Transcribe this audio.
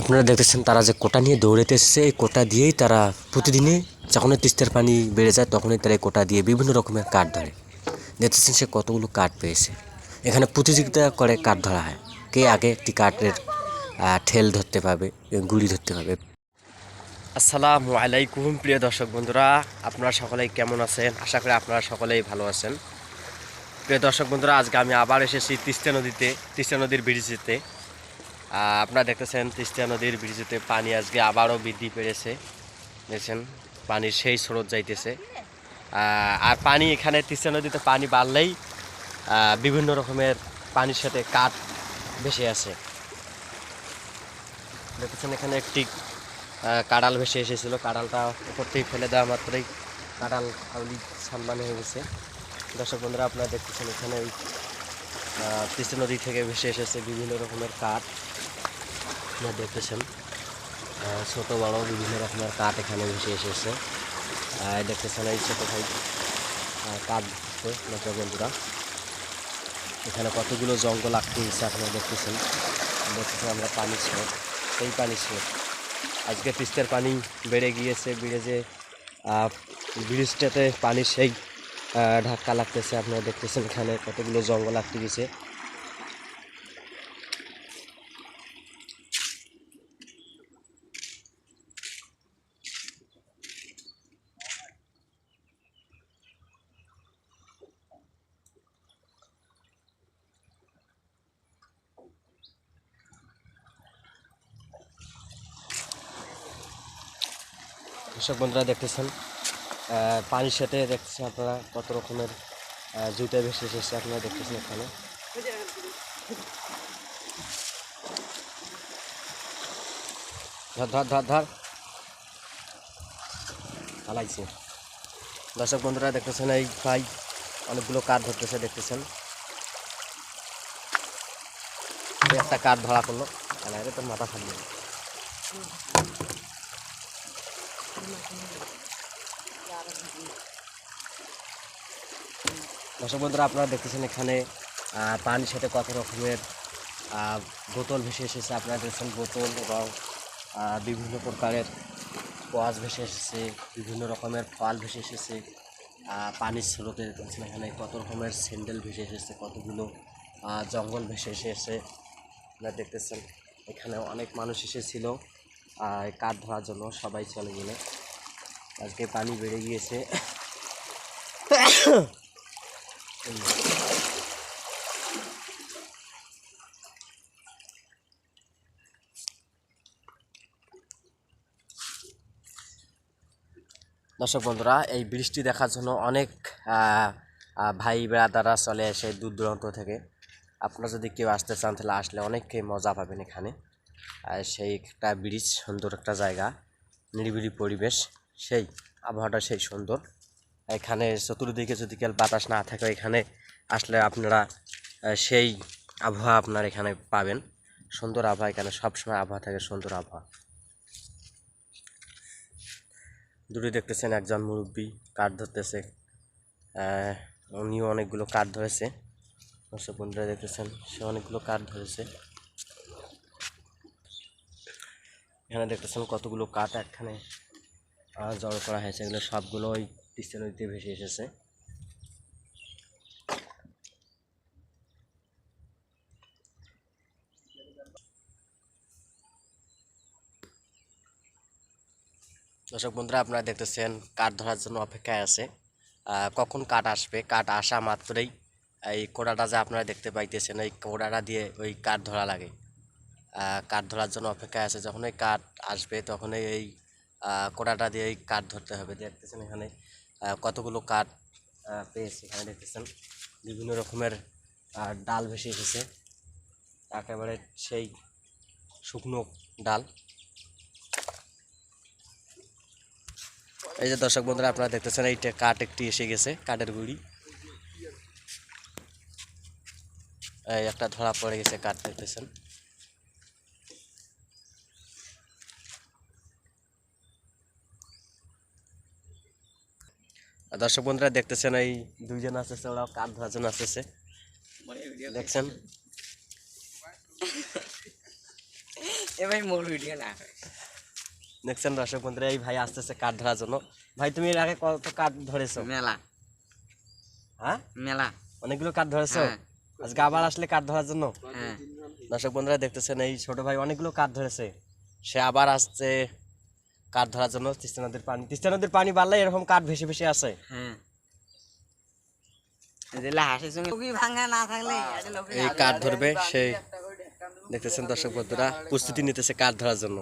আপনারা দেখতেছেন তারা যে কোটা নিয়ে দৌড়েতে এসেছে, এই কোটা দিয়েই তারা প্রতিদিনই যখনই তিস্তার পানি বেড়ে যায় তখনই তারা এই কোটা দিয়ে বিভিন্ন রকমের কাঠ ধরে। দেখতেছেন সে কতগুলো কাঠ পেয়েছে। এখানে প্রতিযোগিতা করে কাঠ ধরা হয়। কে আগে একটি কাঠের ঠেল ধরতে পারবে গুড়ি ধরতে পারবে? আসসালামু আলাইকুম, প্রিয় দর্শক বন্ধুরা, আপনারা সকলেই কেমন আছেন? আশা করি আপনারা সকলেই ভালো আছেন। প্রিয় দর্শক বন্ধুরা, আজকে আমি আবার এসেছি তিস্তা নদীতে, তিস্তা নদীর ব্রিজেতে। আপনারা দেখতেছেন তিস্তা নদীর ব্রিজেতে পানি আজকে আবারও বৃদ্ধি পেয়েছে। দেখছেন, পানির সেই স্রোত যাইতেছে। আর পানি এখানে তিস্তা নদীতে পানি বাড়লেই বিভিন্ন রকমের পানির সাথে কাঠ ভেসে আছে দেখতেছেন, এখানে একটি কাঁড়াল ভেসে এসেছিল। কাঁড়ালটা উপর থেকে ফেলে দেওয়া মাত্রই কাঁড়াল আউলি সানমান হয়ে গেছে। দর্শক বন্ধুরা, আপনারা দেখতেছেন, এখানে ওই তিস্তা নদী থেকে ভেসে এসেছে বিভিন্ন রকমের কাঠ আপনারা দেখতেছেন ছোট, বড় বিভিন্ন রকমের কাঠ এখানে ভেসে এসেছে। দেখতেছেন এই ছোটো ভাই কাঠ বন্ধুরা এখানে কতগুলো জঙ্গল আঁকতে হয়েছে আপনারা দেখতেছেন। দেখতেছেন আমরা পানি স্রোত সেই পানি স্রোত। আজকে তিস্তার পানি বেড়ে গিয়েছে, বেড়ে যে ব্রিজটাতে পানি সেই ধাক্কা লাগতেছে আপনারা দেখতেছেন এখানে কতগুলো জঙ্গল আটকে গেছে। কৃষক বন্ধুরা দেখতেছেন পানির সাথে দেখতেছেন আপনারা কত রকমের জুতা ভেসে এসেছে আপনারা দেখতেছেন এখানে। ধর ধর ধর ধর। দর্শক বন্ধুরা, দেখতেছেন এই ভাই অনেকগুলো কাঠ ধরতেছে, দেখতেছেন। একটা কাঠ ধরা করল তাহলে তোর মাথা ফাটবে। দর্শক বন্ধুরা, আপনারা দেখতেছেন এখানে পানির সাথে কত রকমের বোতল ভেসে এসেছে। আপনারা দেখছেন বোতল এবং বিভিন্ন প্রকারের কোয়াশ ভেসে এসেছে, বিভিন্ন রকমের ফল ভেসে এসেছে। পানির স্রোতে দেখছেন এখানে কত রকমের স্যান্ডেল ভেসে এসেছে, কতগুলো জঙ্গল ভেসে এসেছে। আপনারা দেখতেছেন এখানে অনেক মানুষ এসেছিল কাঠ ধরার জন্য সবাই চলে গেলে। আজকে পানি বেড়ে গিয়েছে। দর্শক বন্ধুরা, এই বৃষ্টি দেখার জন্য অনেক ভাই বেড়াদারা চলে আসে দূর দূরান্ত থেকে। আপনারা যদি কেউ আসতে চান, তাহলে আসলে অনেককে মজা পাবেন এখানে। সেই একটা ব্রিজ সুন্দর একটা জায়গা, নিরিবিলি পরিবেশ, সেই, আবহাওয়াটা সেই সুন্দর। এখানে চতুর্দিকে যদি কেউ বাতাস না থাকে, এখানে আসলে আপনারা সেই আবহাওয়া আপনার এখানে পাবেন। সুন্দর আবহাওয়া এখানে, সবসময় আবহাওয়া থাকে, সুন্দর আবহাওয়া। দূরে দেখতেছেন, একজন মুরব্বী কাঠ ধরতেছে উনিও অনেকগুলো কাঠ ধরেছে। দর্শক বন্ধুরা দেখতেছেন, সে অনেকগুলো কাঠ ধরেছে। এখানে দেখতেছেন কতগুলো কাঠ একখানে জড়ো করা হয়েছে। এগুলো সবগুলো ওই তিস্তা নদীতে ভেসে এসেছে। দর্শক বন্ধুরা, আপনারা দেখতেছেন কাঠ ধরার জন্য অপেক্ষায় আছে। কখন কাঠ আসবে? কাঠ আসা মাত্রই এই কোড়াটা যে আপনারা দেখতে পাইতেছেন, এই কোড়াটা দিয়ে ওই কাঠ ধরা লাগে। কাঠ ধরার জন্য অপেক্ষায় আছে। যখন এই কাঠ আসবে, তখনই এই কোড়াটা দিয়ে এই কাঠ ধরতে হবে। দেখতেছেন এখানে কতগুলো কাঠ পেয়েছে এখানে দেখতেছেন। বিভিন্ন রকমের ডাল ভেসে এসেছে। একেবারে সেই শুকনো ডাল। এই যে দর্শক বন্ধুরা, আপনারা দেখতেছেন এইটা কাঠ একটি এসে গেছে, কাঠের গুড়ি। একটা ধরা পড়ে গেছে কাঠ, দেখতেছেন। দর্শক বন্ধুরা দেখতেছেন এই দুইজন আসতেছে ওরাও কাঠ ধরার জন্য আসতেছে দেখছেন? এ ভাই মোর ভিডিও না। দেখছেন দর্শক বন্ধুরা এই ভাই আসতেছে কাঠ ধরার জন্য। ভাই তুমি এর আগে কত কাঠ ধরেছো? মেলা। হ্যাঁ? মেলা। অনেকগুলো কাঠ ধরেছো? হ্যাঁ। আজকে আবার আসলে কাঠ ধরার জন্য? হ্যাঁ। দর্শক বন্ধুরা দেখতেছেন এই ছোট ভাই অনেকগুলো কাঠ ধরেছে। সে আবার আসছে। কাঠ ধরার জন্য তিস্তা নদীর পানি। তিস্তা নদীর পানি বাড়লে এরকম কাঠ ভেসে ভেসে আসে। হ্যাঁ এই কাঠ ধরবে সেই দেখতেছেন দর্শক বন্ধুরা প্রস্তুতি নিতেছে কাঠ ধরার জন্য।